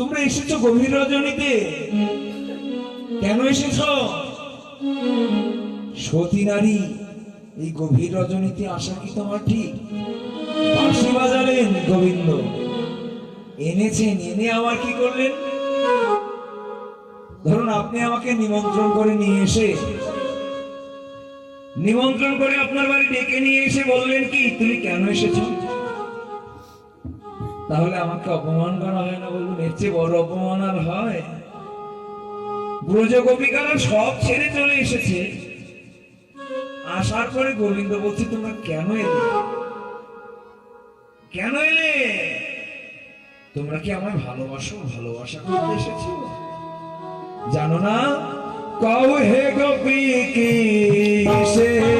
তোমরা এসেছ গভীর রজনীতে। কেন এসেছ? সতী নারী, এই গভীর রজনীতে আসা কি তোমার ঠিক? বাজালেন গোবিন্দ। এনেছেন, এনে আমার কি করলেন? ধরুন আপনি আমাকে নিমন্ত্রণ করে নিয়ে এসে, নিমন্ত্রণ করে আপনার বাড়ি ডেকে নিয়ে এসে বললেন কি, তুমি কেন এসেছ? তাহলে আমাকে অপমান করা হয় না বলুন? এর চেয়ে বড় অপমান আর হয়? ব্রজ গোপিকারা সব ছেড়ে চলে এসেছে। আসার পরে গোবিন্দ বলছে, তোমরা কেন এলে? কেন এলে? তোমরা কি আমায় ভালোবাসো? ভালোবাসা করতে এসেছ? জানো না? কও হে গোপী কি সে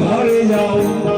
ঘরে যাও